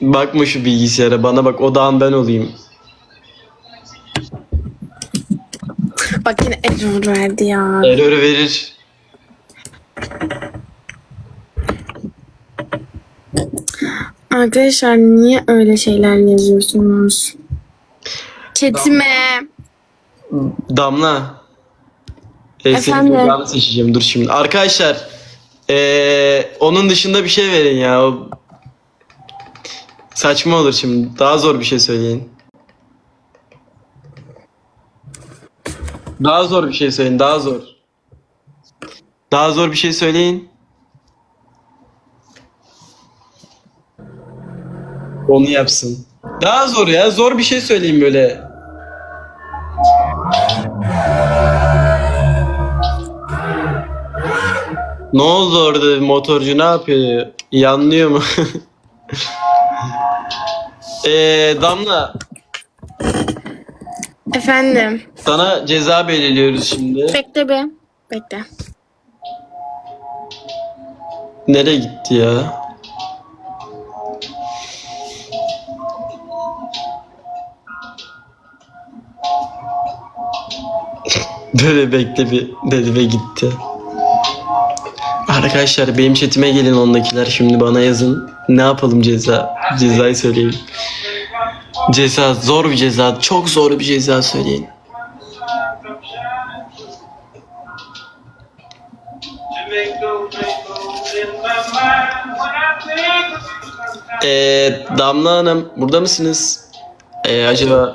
Bakma şu bilgisayara bana bak odağın ben olayım. Bak yine error verdi ya. Error verir. Arkadaşlar niye öyle şeyler yazıyorsunuz? Chatime. Damla. Efendim? programı seçeceğim dur şimdi. Arkadaşlar ee, onun dışında bir şey verin ya. O... Saçma olur şimdi. Daha zor bir şey söyleyin. Daha zor bir şey söyleyin. Daha zor. Daha zor bir şey söyleyin. Onu yapsın. Daha zor ya. Zor bir şey söyleyin böyle. Ne oldu orada motorcu ne yapıyor? Yanlıyor mu? Eee Damla Efendim. sana ceza belirliyoruz şimdi. Bekle be. Bekle. Nereye gitti ya? Böyle bekle bir dedi ve gitti. Arkadaşlar benim chatime gelin ondakiler şimdi bana yazın. Ne yapalım ceza? Cezayı söyleyin. Ceza zor bir ceza. Çok zor bir ceza söyleyin. Ee, Damla Hanım burada mısınız? Ee, acaba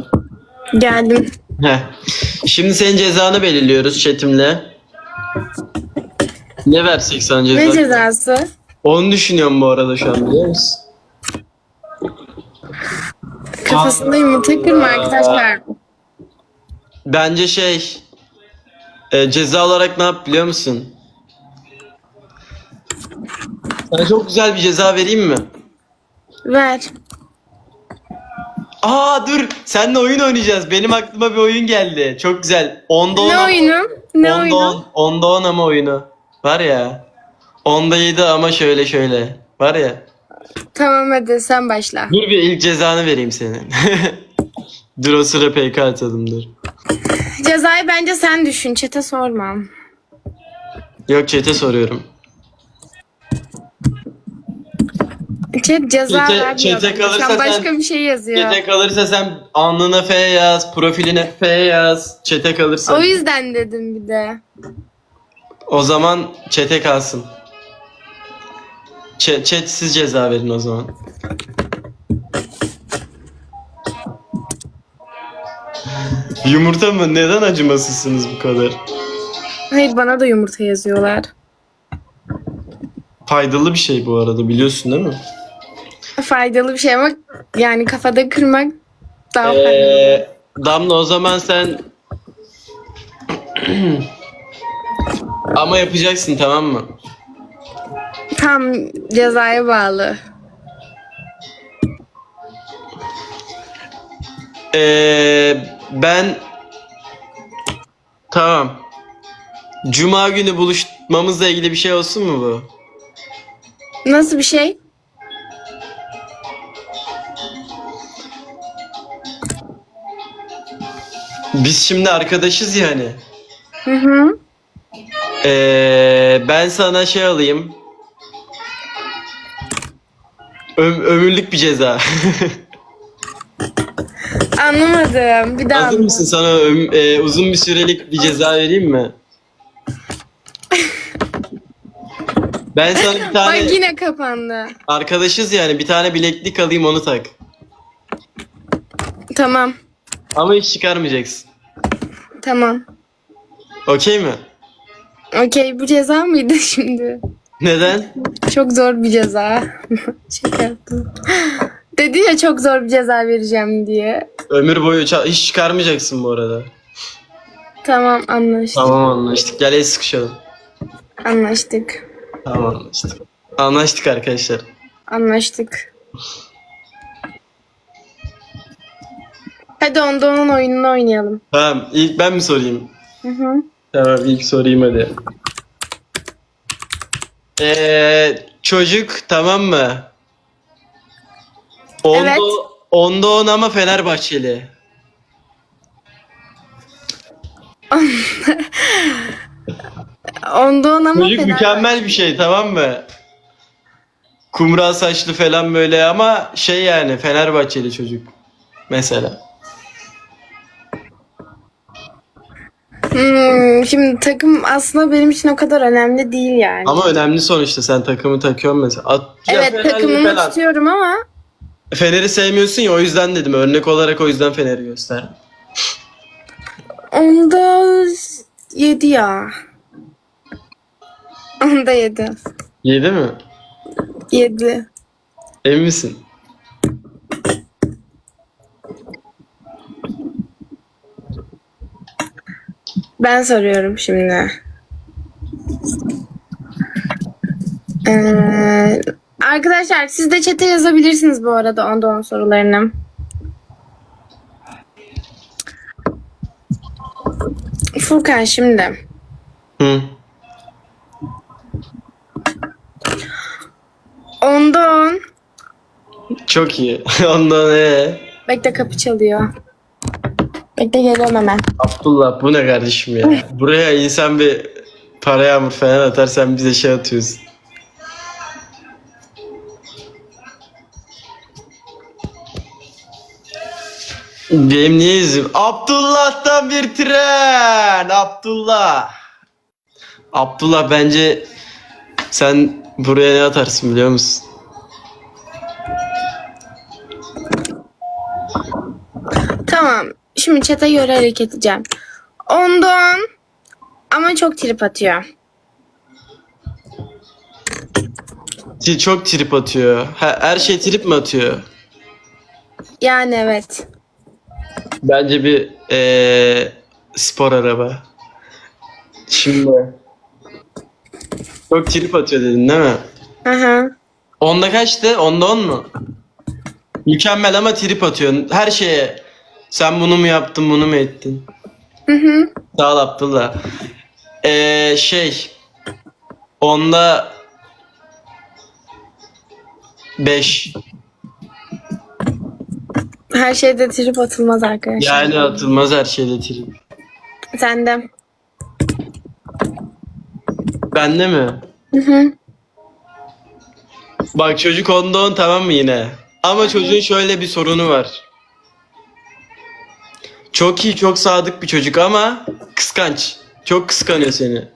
Geldim. Heh. Şimdi senin cezanı belirliyoruz chatimle. Ne versek sana ceza? Ne cezası? Onu düşünüyorum bu arada şu an biliyor musun? Kafasında yumurta kırma arkadaşlar. Bence şey e, ceza olarak ne yap biliyor musun? Sana çok güzel bir ceza vereyim mi? Ver. Aa dur seninle oyun oynayacağız. Benim aklıma bir oyun geldi. Çok güzel. Onda on Ne oyunu? Ne onda oyunu? on, onda on ama oyunu. Var ya. Onda yedi ama şöyle şöyle. Var ya. Tamam hadi sen başla. Dur bir ilk cezanı vereyim senin. dur o sıra PK atalım dur. Cezayı bence sen düşün. Çete sormam. Yok chat'e soruyorum. Chat ceza Çete- vermiyor. çete bence. kalırsa Şu an başka sen- bir şey yazıyor. Chat'e kalırsa sen alnına F yaz, profiline F yaz. Chat'e kalırsa. O yüzden dedim bir de. O zaman chat'e kalsın. Ç- chatsiz ceza verin o zaman. Yumurta mı? Neden acımasızsınız bu kadar? Hayır bana da yumurta yazıyorlar. Faydalı bir şey bu arada biliyorsun değil mi? Faydalı bir şey ama yani kafada kırmak daha faydalı. Ee, Damla o zaman sen ama yapacaksın tamam mı? Tam cezaya bağlı. Ee, ben tamam. Cuma günü buluşmamızla ilgili bir şey olsun mu bu? Nasıl bir şey? Biz şimdi arkadaşız yani. Hı hı. Ee, ben sana şey alayım. Ö- ömürlük bir ceza. Anlamadım. Bir daha Hazır anlat. mısın? Sana öm- e, uzun bir sürelik bir ceza vereyim mi? Ben sana bir tane Bak yine kapandı. arkadaşız yani bir tane bileklik alayım onu tak. Tamam. Ama hiç çıkarmayacaksın. Tamam. Okey mi? Okey bu ceza mıydı şimdi? Neden? Çok zor bir ceza. Şaka yaptım. Dedi ya çok zor bir ceza vereceğim diye. Ömür boyu ça- hiç çıkarmayacaksın bu arada. Tamam anlaştık. Tamam anlaştık. Gel el sıkışalım. Anlaştık. Tamam anlaştık. Anlaştık arkadaşlar. Anlaştık. Hadi onda onun oyununu oynayalım. Tamam ilk ben mi sorayım? Hı hı. Tamam ilk sorayım hadi. Ee, çocuk tamam mı? Onda, Evet. onda on ama Fenerbahçeli. Ondan ama Çocuk fena- mükemmel bir şey tamam mı? Kumral saçlı falan böyle ama şey yani Fenerbahçeli çocuk. Mesela. Hmm, şimdi takım aslında benim için o kadar önemli değil yani. Ama önemli sonuçta sen takımı takıyorsun mesela. At, ya evet Fenerli takımımı falan. tutuyorum ama Fener'i sevmiyorsun ya o yüzden dedim. Örnek olarak o yüzden Fener'i gösterdim. onda 7 ya. Onda 7. Yedi mi? 7. Emin misin? Ben soruyorum şimdi. Ee, arkadaşlar siz de chat'e yazabilirsiniz bu arada onda 10 sorularını. Furkan şimdi. Hı. Onda 10. Çok iyi. Ondan ee. Bekle kapı çalıyor. Bekle geliyorum hemen. Abdullah bu ne kardeşim ya? Buraya insan bir para yağmur falan atar sen bize şey atıyorsun. Benim niye yüzüm? Abdullah'tan bir tren! Abdullah! Abdullah bence sen buraya ne atarsın biliyor musun? Tamam. Şimdi chat'e göre hareket edeceğim. Onda 10. Ama çok trip atıyor. Ti- Çok trip atıyor. Ha, her şey trip mi atıyor? Yani evet. Bence bir eee, spor araba. Şimdi çok trip atıyor dedin değil mi? Aha. Onda kaçtı? Onda on mu? Mükemmel ama trip atıyor. Her şeye sen bunu mu yaptın bunu mu ettin? Hı hı. Sağ ol Abdullah. Eee şey onda 5. Her şeyde trip atılmaz arkadaşlar. Yani atılmaz her şeyde trip. Sen de. Bende mi? Hı hı. Bak çocuk onda on tamam mı yine? Ama çocuğun şöyle bir sorunu var. Çok iyi, çok sadık bir çocuk ama kıskanç. Çok kıskanıyor seni.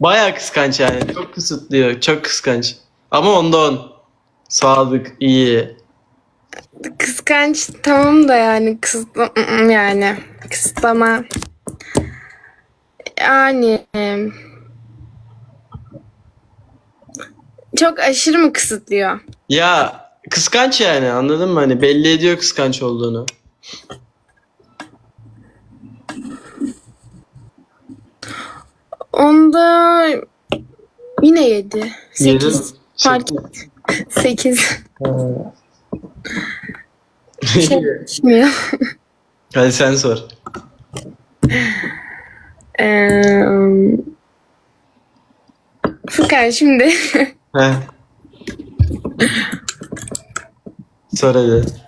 Baya kıskanç yani. Çok kısıtlıyor, çok kıskanç. Ama onda on. Sadık, iyi. Kıskanç tamam da yani kısıtla ı-ı, yani kısıtlama yani çok aşırı mı kısıtlıyor? Ya kıskanç yani anladın mı? Hani belli ediyor kıskanç olduğunu. Onda yine 7. Yedi mi? 8. Fark et. 8. Şey geçmiyor. Hadi sen sor. Eee Furkan şimdi Heh. Sor hadi.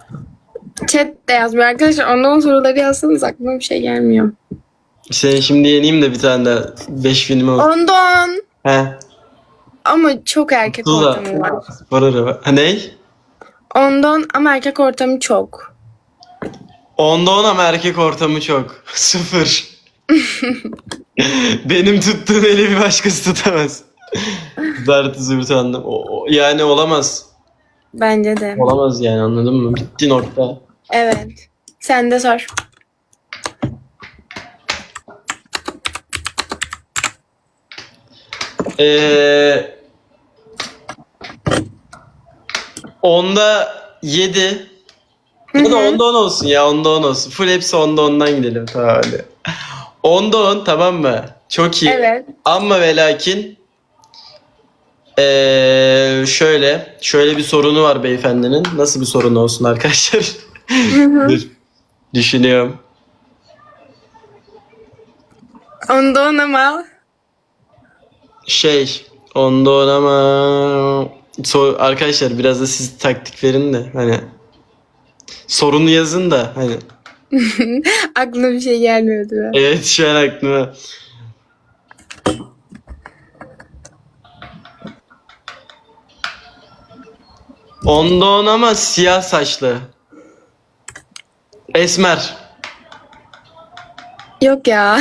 Chat de yazmıyor arkadaşlar. Ondan soruları yazsanız aklıma bir şey gelmiyor. Seni şimdi yeneyim de bir tane daha. 5 film olsun. Ondan He. ama çok erkek Tula. ortamı var. Spor araba. Ha ney? Ondan ama erkek ortamı çok. Onda on ama erkek ortamı çok. Sıfır. Benim tuttuğum eli bir başkası tutamaz. Zart zırt anlam. O, o- yani olamaz. Bence de. Olamaz yani anladın mı? Bitti nokta. Evet. Sen de sor. Ee, onda 7. Ya da onda 10 olsun ya onda 10 olsun. Full hepsi onda 10'dan gidelim tamam hadi. Onda 10 tamam mı? Çok iyi. Evet. Ama ve lakin ee, şöyle şöyle bir sorunu var beyefendinin. Nasıl bir sorunu olsun arkadaşlar? Dur. Düşünüyorum. Ondan ama Şey Onda on ama so- arkadaşlar biraz da siz taktik verin de hani sorunu yazın da hani Aklıma bir şey gelmiyordu. ya. evet şu an aklıma Onda on ama siyah saçlı. Esmer. Yok ya.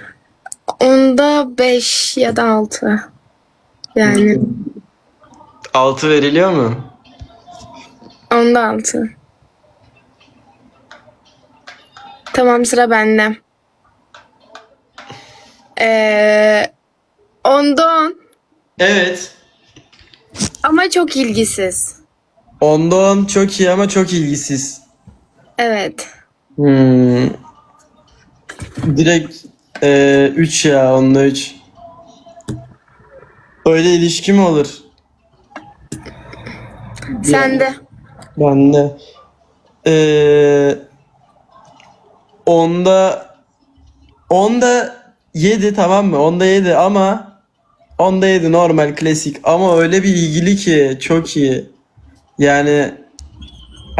Onda 5 ya da 6. Yani Altı veriliyor mu? onda 6. Tamam sıra bende. Ee, onda 10 Evet. ama çok ilgisiz. Onda on çok iyi ama çok ilgisiz. Evet. Hmm. Direkt 3 ya onda 3. Öyle ilişki mi olur? Sen de. Ben de. Ee, onda onda 7 tamam mı? Onda 7 ama onda 7 normal klasik ama öyle bir ilgili ki çok iyi. Yani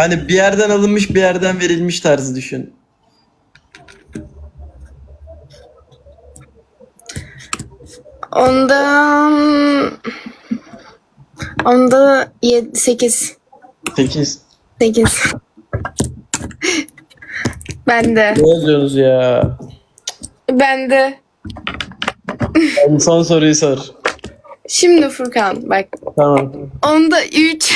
hani bir yerden alınmış bir yerden verilmiş tarzı düşün. Onda onda 7 8 8. 8. ben de. Ne yazıyorsunuz ya? Ben de. Hadi son soruyu sor. Şimdi Furkan bak. Tamam. Onda 3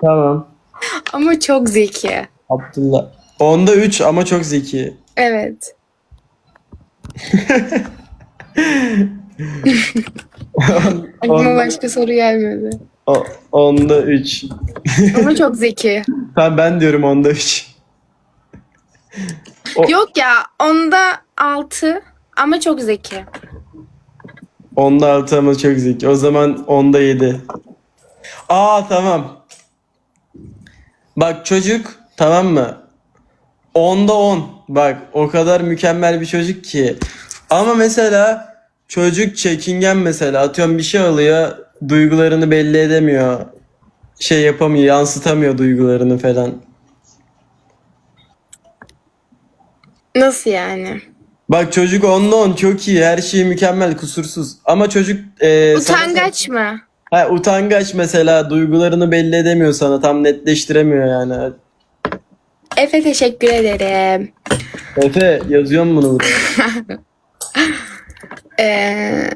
Tamam. ama çok zeki. Abdullah. Onda 3 ama çok zeki. Evet. Aklıma onda, başka soru gelmedi. o- onda 3. Ama çok zeki. Tamam ben diyorum onda 3. O- Yok ya onda 6 ama çok zeki. Onda 6 ama çok zeki. O zaman onda 7. Aa tamam. Bak çocuk tamam mı? Onda 10. Bak o kadar mükemmel bir çocuk ki. Ama mesela çocuk çekingen mesela atıyorum bir şey alıyor duygularını belli edemiyor. Şey yapamıyor yansıtamıyor duygularını falan. Nasıl yani? Bak çocuk onda 10 çok iyi her şey mükemmel kusursuz. Ama çocuk e, Utangaç mı? Ha, utangaç mesela duygularını belli edemiyor sana tam netleştiremiyor yani. Efe teşekkür ederim. Efe yazıyorum bunu buraya. Ee,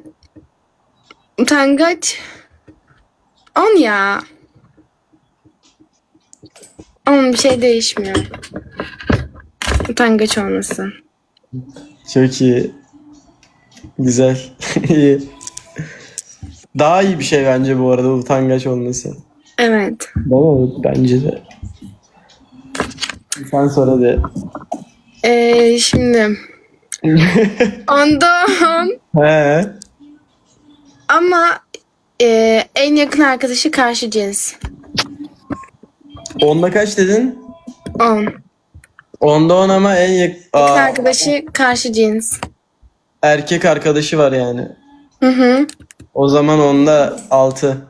utangaç 10 ya. Onun bir şey değişmiyor. Utangaç olması. Çok iyi. Güzel. iyi. Daha iyi bir şey bence bu arada utangaç olması. Evet. Değil Bence de. Sen sor hadi. Ee, şimdi onda 10 He. ama e, en yakın arkadaşı karşı cins. Onda kaç dedin? 10. Onda on ama en yak- Yakın Aa, arkadaşı karşı cins. erkek arkadaşı var yani. Hı hı. O zaman onda 6.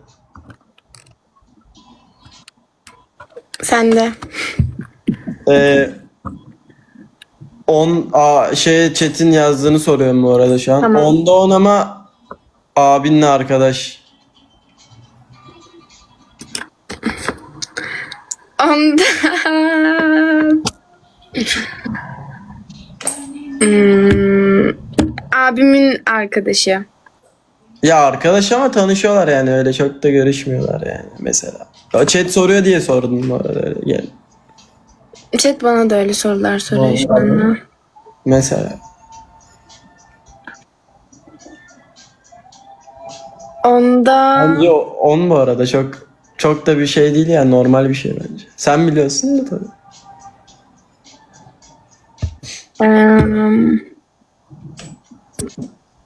Sen de. Ee, on a, şey Çetin yazdığını soruyorum bu arada şu an. Tamam. Onda on ama abinle arkadaş. Onda Hmm, abimin arkadaşı. Ya arkadaş ama tanışıyorlar yani öyle çok da görüşmüyorlar yani mesela. Ya Chat soruyor diye sordum bu arada öyle gel. Chat bana da öyle sorular soruyor şu Vallahi. anda. Mesela. Onda Bence o- on bu arada çok çok da bir şey değil yani normal bir şey bence. Sen biliyorsun da tabii. Em,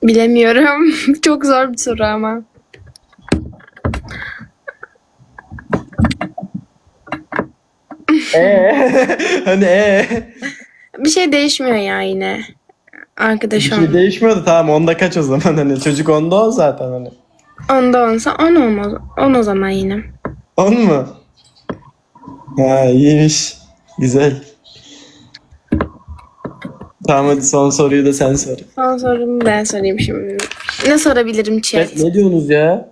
bilemiyorum. Çok zor bir soru ama. Ee? hani ee? Bir şey değişmiyor ya yine. Bir Arkadaş şey olmak. değişmiyordu tamam onda kaç o zaman hani çocuk onda on zaten hani. Onda onsa on olmaz. On o zaman yine. 10 mu? Ha iyiymiş. Güzel. Tamam hadi son soruyu da sen sor. Son sorumu ben sorayım şimdi. Ne sorabilirim chat? Evet, ne diyorsunuz ya?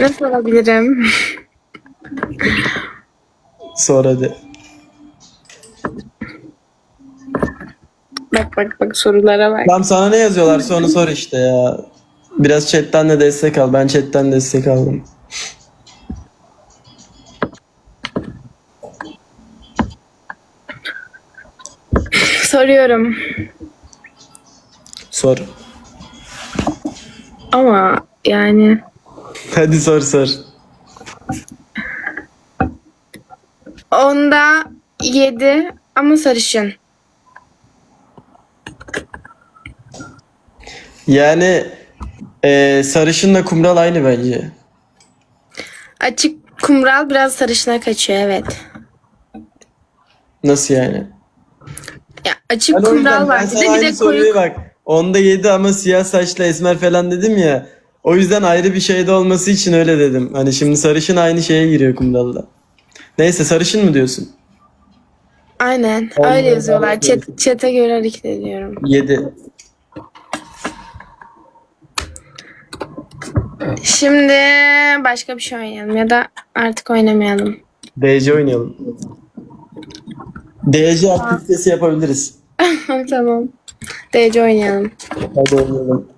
Ne sorabilirim? Sor hadi. bak bak bak sorulara bak. Tamam sana ne yazıyorlar onu sor işte ya. Biraz chatten de destek al. Ben chatten destek aldım. Soruyorum. Sor. Ama yani Hadi sor sor. onda yedi ama sarışın. Yani eee sarışınla kumral aynı bence. Açık kumral biraz sarışına kaçıyor evet. Nasıl yani? Ya açık Ben kumral var. Bir de bir de koyu. bak. Onda 7 ama siyah saçlı esmer falan dedim ya. O yüzden ayrı bir şeyde olması için öyle dedim. Hani şimdi sarışın aynı şeye giriyor kumralda. Neyse sarışın mı diyorsun? Aynen Onda öyle yazıyorlar. Chat, chat'e göre hareket ediyorum. 7. Şimdi başka bir şey oynayalım ya da artık oynamayalım. DC oynayalım. DC aktivitesi yapabiliriz. tamam. DC oynayalım. Hadi oynayalım.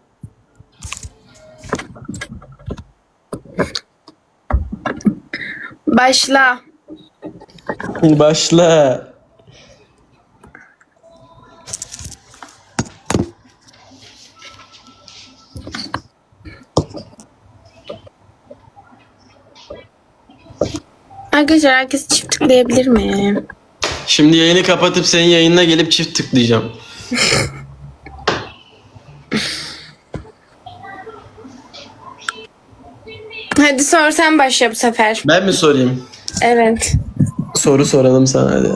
Başla. Başla. Arkadaşlar herkes çift tıklayabilir mi? Şimdi yayını kapatıp senin yayınına gelip çift tıklayacağım. Hadi sor sen başla bu sefer. Ben mi sorayım? Evet. Soru soralım sana hadi.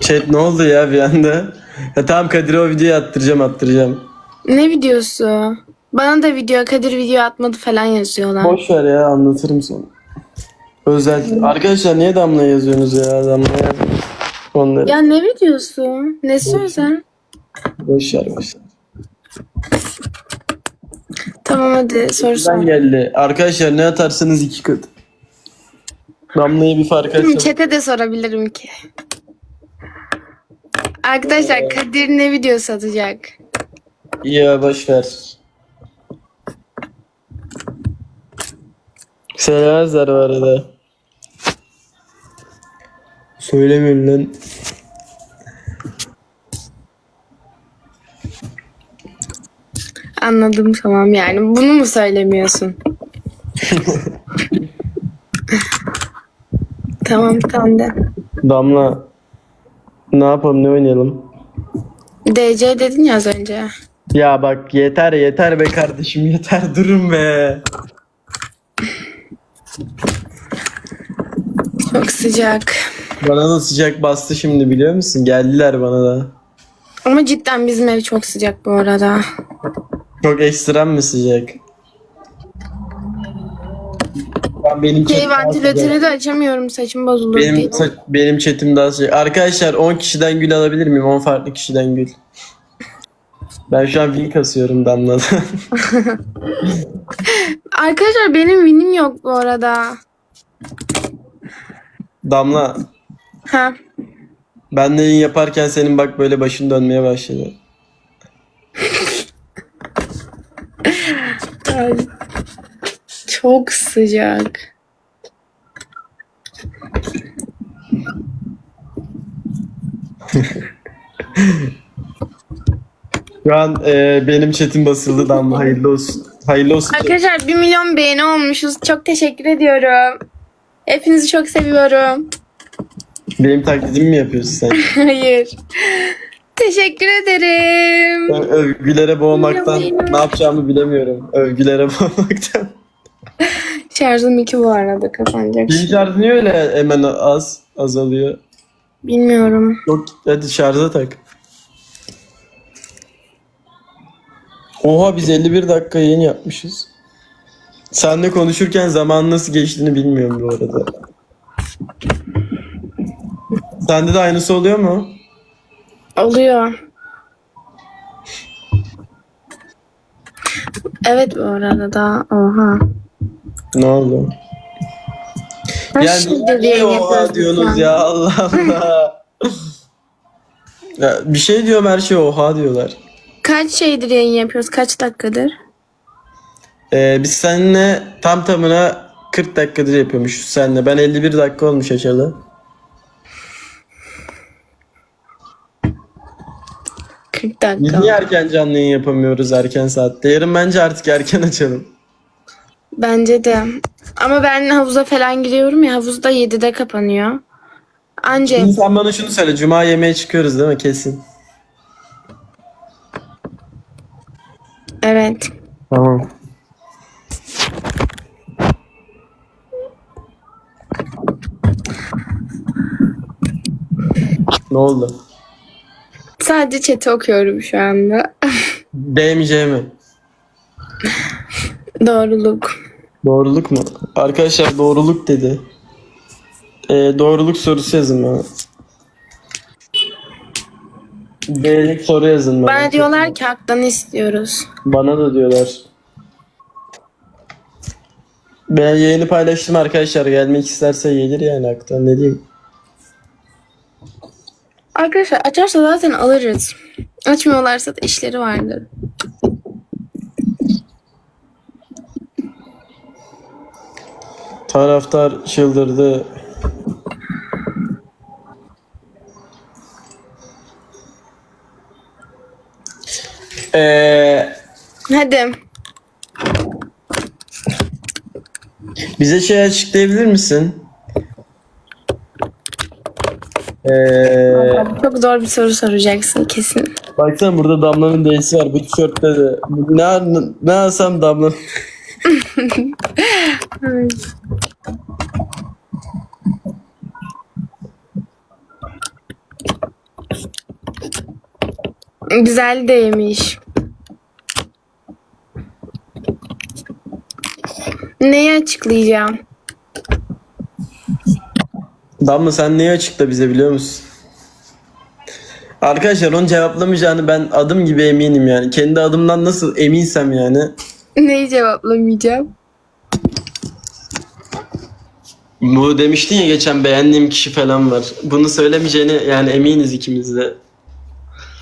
Chat ne oldu ya bir anda? Ya tamam Kadir'e o videoyu attıracağım attıracağım. Ne videosu? Bana da video Kadir video atmadı falan yazıyorlar. Boş ver ya anlatırım sonra. Özel. Arkadaşlar niye Damla yazıyorsunuz ya? Damla yazıyorsunuz. Onları. Ya ne videosu? Ne söylesen? Boş ver boş ver. Tamam hadi sor Ben geldi. Arkadaşlar ne atarsanız iki kat. Damla'yı bir fark açalım. Chat'e de sorabilirim ki. Arkadaşlar Kadir ne videosu atacak? Ya boş ver. Söylemezler bu arada. Söylemiyorum lan. Anladım tamam yani. Bunu mu söylemiyorsun? tamam tamam de. Damla. Ne yapalım ne oynayalım? DC dedin ya az önce. Ya bak yeter yeter be kardeşim yeter durun be. Çok sıcak. Bana da sıcak bastı şimdi biliyor musun? Geldiler bana da. Ama cidden bizim ev çok sıcak bu arada. Çok ekstrem mi sıcak? Ben benim Şey chat daha sıcak. vantilatörü de açamıyorum saçım bozulur diye. Benim sa- benim chatim daha sıcak. Arkadaşlar 10 kişiden gül alabilir miyim? 10 farklı kişiden gül. Ben şu an win kasıyorum Damla'dan. Arkadaşlar benim winim yok bu arada. Damla Ha. ben de yayın yaparken senin bak böyle başın dönmeye başladı. Ay, Çok sıcak. Şu an e, benim chatim basıldı Damla hayırlı olsun. Hayırlı olsun. Arkadaşlar 1 milyon beğeni olmuşuz. Çok teşekkür ediyorum. Hepinizi çok seviyorum. Benim taklidimi mi yapıyorsun sen? Hayır. Teşekkür ederim. Ö- Övgülere boğmaktan ne yapacağımı bilemiyorum. Övgülere boğmaktan. Şarjım 2 bu arada kapanacak. Pil şarjı niye öyle hemen az azalıyor? Bilmiyorum. Yok hadi şarja tak. Oha biz 51 dakika yayın yapmışız. Seninle konuşurken zaman nasıl geçtiğini bilmiyorum bu arada. Sende de aynısı oluyor mu? Oluyor. Evet bu arada da oha. Ne oldu? Kaç Yani şeydir niye oha diyorsunuz ya Allah Allah. ya bir şey diyorum her şey oha diyorlar. Kaç şeydir yayın yapıyoruz? Kaç dakikadır? Ee, biz seninle tam tamına 40 dakikadır yapıyormuşuz seninle. Ben 51 dakika olmuş açalı. 40 Biz dakika. niye erken canlı yayın yapamıyoruz erken saatte? Yarın bence artık erken açalım. Bence de. Ama ben havuza falan giriyorum ya havuzda 7'de kapanıyor. Anca Şimdi sen bana şunu söyle. Cuma yemeğe çıkıyoruz değil mi? Kesin. evet. Tamam. Ne oldu? Sadece chat'i okuyorum şu anda. Beğenmeyeceğim mi? Doğruluk. Doğruluk mu? Arkadaşlar doğruluk dedi. Ee, doğruluk sorusu yazın bana. B'lik soru yazın bana. Bana diyorlar ki haktan istiyoruz. Bana da diyorlar. Ben yayını paylaştım arkadaşlar. Gelmek isterse gelir yani haktan ne diyeyim. Arkadaşlar açarsa zaten alırız. Açmıyorlarsa da işleri vardır. Taraftar çıldırdı. Ee, Hadi. bize şey açıklayabilir misin? Ee, Çok zor bir soru soracaksın kesin. baksana burada Damla'nın D'si var bu tişörtte de. Ne, ne alsam Damla. Güzel değmiş. Neyi açıklayacağım? Damla sen neyi açıkla bize biliyor musun? Arkadaşlar onu cevaplamayacağını ben adım gibi eminim yani. Kendi adımdan nasıl eminsem yani. Neyi cevaplamayacağım? Bu demiştin ya geçen beğendiğim kişi falan var. Bunu söylemeyeceğini yani eminiz ikimiz de.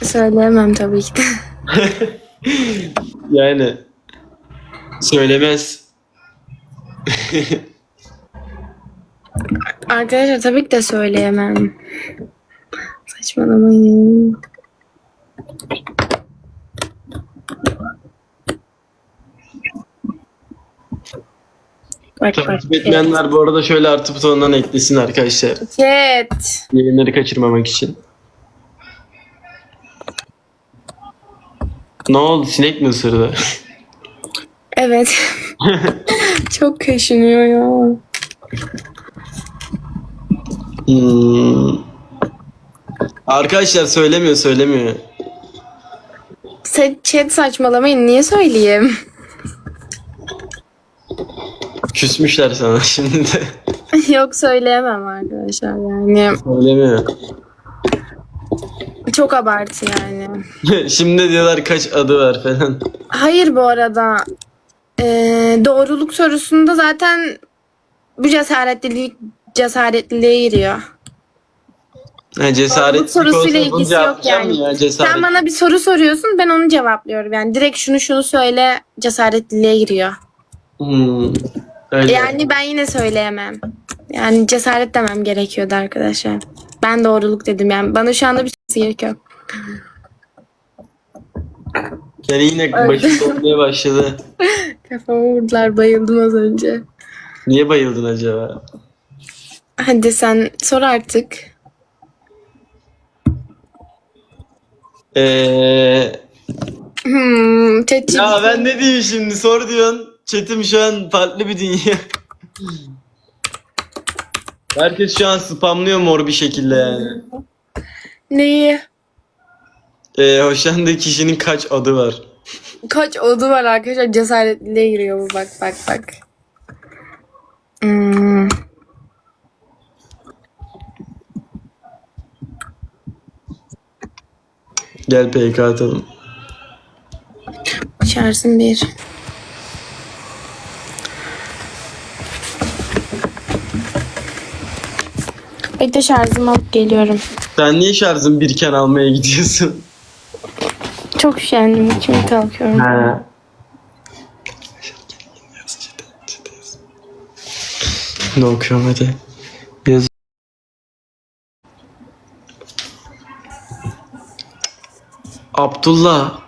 Söyleyemem tabii ki de. Yani söylemez. Arkadaşlar tabii ki de söyleyemem. Saçmalamayın. Bak bak. Takip etmeyenler bu arada şöyle artı butonundan eklesin arkadaşlar. Chat. Yayınları kaçırmamak için. Ne oldu? Sinek mi ısırdı? Evet. Çok kaşınıyor ya. Hmm. Arkadaşlar söylemiyor söylemiyor. Sen chat saçmalamayın. Niye söyleyeyim? Küsmüşler sana şimdi de. Yok söyleyemem arkadaşlar yani. Söylemiyor. Çok abartı yani. şimdi diyorlar kaç adı var falan. Hayır bu arada. Ee, doğruluk sorusunda zaten bu cesaretlilik cesaretliliğe giriyor. Cesaretlik Doğruluk sorusuyla ilgisi yok yani. Ya, cesaret. Sen bana bir soru soruyorsun ben onu cevaplıyorum. Yani direkt şunu şunu söyle cesaretliliğe giriyor. Hmm. Öyle. Yani ben yine söyleyemem. Yani cesaret demem gerekiyordu arkadaşlar. Ben doğruluk dedim yani. Bana şu anda bir şey gerekiyor. Yani yine başı dönmeye başladı. Kafamı vurdular bayıldım az önce. Niye bayıldın acaba? Hadi sen sor artık. Eee... Hmm, chat Ya ben ne diyeyim şimdi sor diyorsun. Chat'im şu an farklı bir dünya. Herkes şu an spamlıyor mor bir şekilde yani. Neyi? Ee, hoşlandığı kişinin kaç adı var? Kaç odu var arkadaşlar cesaretliliğe giriyor bu bak bak bak. Hmm. Gel PK atalım. Şarjım bir. Bekle şarjımı alıp geliyorum. Sen niye şarjın birken almaya gidiyorsun? Çok üşendim için kalkıyorum. He. Ne okuyorum hadi. Abdullah